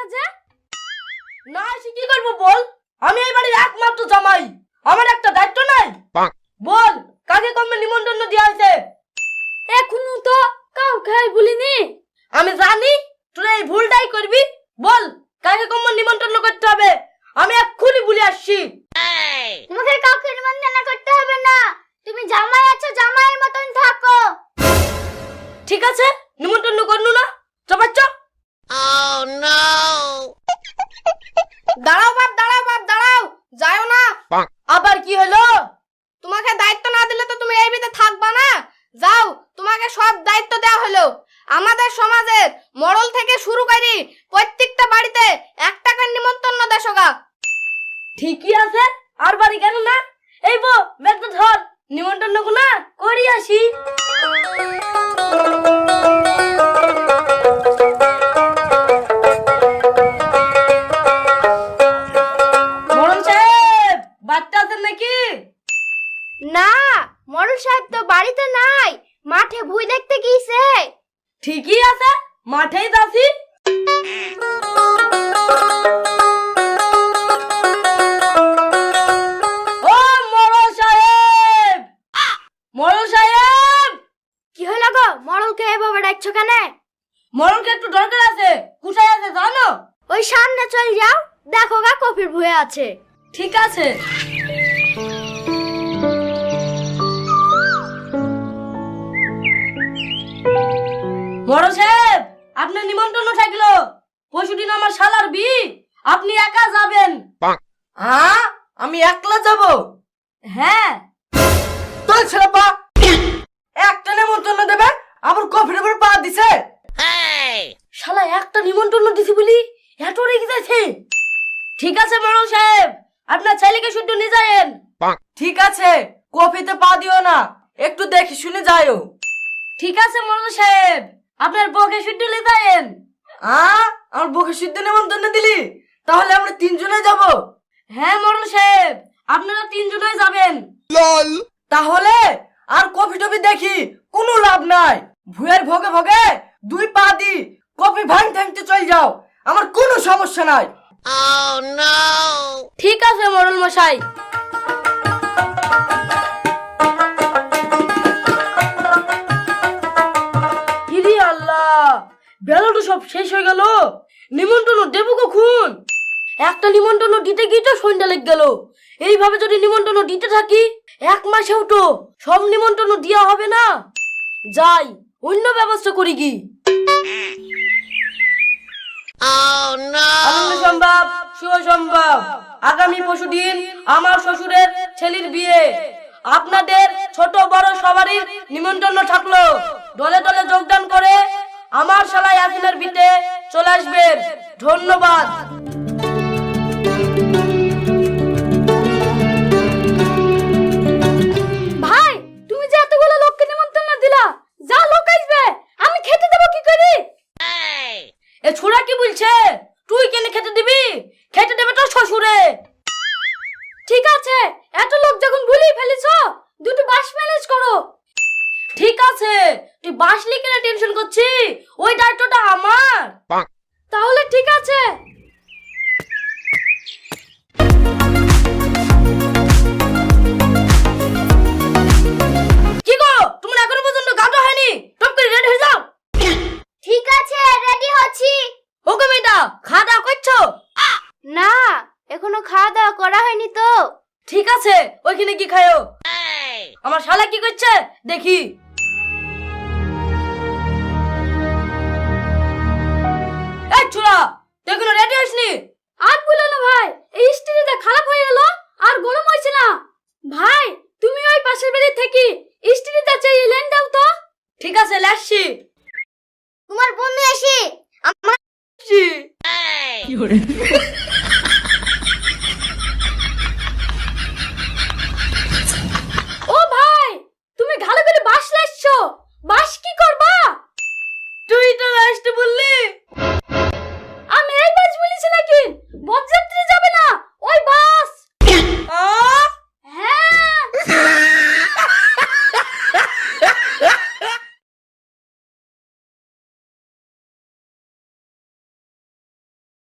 না যে না এসে কি করব বল? আমি এই বাড়ির একমাত্র জামাই। আমার একটা দায়িত্ব নাই। বল কাকে কমে নিমন্ত্রণ দেওয়া হয়েছে? এখনও তো কাউকে বলিনি। আমি জানি তোরা এই ভুলটাই করবি। বল কাকে কম নিমন্ত্রণ করতে হবে? আমি এক্ষুনি বলে আসছি। তোমাকে কাউকে নিমন্ত্রণ করতে হবে না। তুমি জামাই আছো জামাইয়ের মতন থাকো। ঠিক আছে নিমন্ত্রণ করনু না চপাচ্ছ দাঁড়াও বাপ দাঁড়াও বাপ দাঁড়াও যাও না আবার কি হলো তোমাকে দায়িত্ব না দিলে তো তুমি এই ভিতরে থাকবা না যাও তোমাকে সব দায়িত্ব দেওয়া হলো আমাদের সমাজের মরল থেকে শুরু করি প্রত্যেকটা বাড়িতে এক টাকার নিমন্ত্রণ দেশগা ঠিকই আছে আর বাড়ি কেন না? এই বো ব্যাগটা ধর নিমন্ত্রণ না করি আসি। না মরল সাহেব তো বাড়িতে নাই মাঠে ভুই দেখতে গিয়েছে। ঠিকই আছে মাঠেই যাচ্ছি ডাকছো কেন? মরণকে একটু দরকার আছে। কোথায় আছে জানো? ওই সামনে চল যাও দেখো গা কফির ভুয়ে আছে। ঠিক আছে। বড় সাহেব আপনার নিমন্ত্রণ থাকল। পরশুদিন আমার শালার বি আপনি একা যাবেন? হ্যাঁ আমি একলা যাব? হ্যাঁ। তোর ছেলে পা একটা নিমন্ত্রণ দেবে আবার কফির উপর পা দিছে? শালা একটা নিমন্ত্রণ দিছি বলি এত রেগে যাচ্ছে ঠিক আছে মরল সাহেব আপনার ছেলেকে শুদ্ধ নিয়ে যায়েন। ঠিক আছে কফিতে পা দিও না একটু দেখি শুনে যাইও। ঠিক আছে মরল সাহেব আপনার বউকে শুদ্ধ নিয়ে যায়েন। আ? আমার বউকে শুদ্ধ নেমন্তন্ন দিলি? তাহলে আমরা তিনজনে যাব। হ্যাঁ মরল সাহেব আপনারা তিনজনে যাবেন। তাহলে আর কফি টফি দেখি কোনো লাভ নাই। ভুয়ের ভোগে ভোগে দুই পা দি কফি ভাঙ ভাঙতে চল যাও আমার কোনো সমস্যা নাই। ঠিক আছে মরল মশাই। ইরি আল্লাহ বেলাটা সব শেষ হয়ে গেল? নিমন্ত্রণ দেবো কখন? একটা নিমন্ত্রণ দিতে গিয়ে তো সন্ধ্যা লেগে গেল। এইভাবে যদি নিমন্ত্রণ দিতে থাকি এক মাসেও তো সব নিমন্ত্রণ দেওয়া হবে না। যাই অন্য ব্যবস্থা করি কি? সম্ভব শুভ সম্ভব। আগামী পরশুদিন আমার শ্বশুরের ছেলের বিয়ে। আপনাদের ছোট বড় সবারই নিমন্ত্রণ থাকল। দলে দলে যোগদান করে আমার শালা ইয়াসিনের বিতে চলে আসবেন। ধন্যবাদ। এ ছোড়া কি বলছে? তুই কেন খেতে দিবি? খেতে দেবে তোর শ্বশুরে। ঠিক আছে, এত লোক যখন ভুলেই ফেলেছো, দুটো বাস ম্যানেজ করো। ঠিক আছে, তুই বাসলি কেন টেনশন করছি ওই দায়িত্বটা আমার। হয়নি তো। ঠিক আছে ওইখানে কি খায়ো আমার শালা কি করছে? দেখি। এই ছুরা তুই এখনও রেডি হসনি? আর বলো না ভাই এই স্ত্রীটা খারাপ হয়ে গেল আর গরম হয়েছে না। ভাই তুমি ওই পাশের বাড়ি থেকে স্ত্রীটা চাই লেন দাও তো। ঠিক আছে লাসছি। তোমার বন্ধু এসে আমার ও বললে?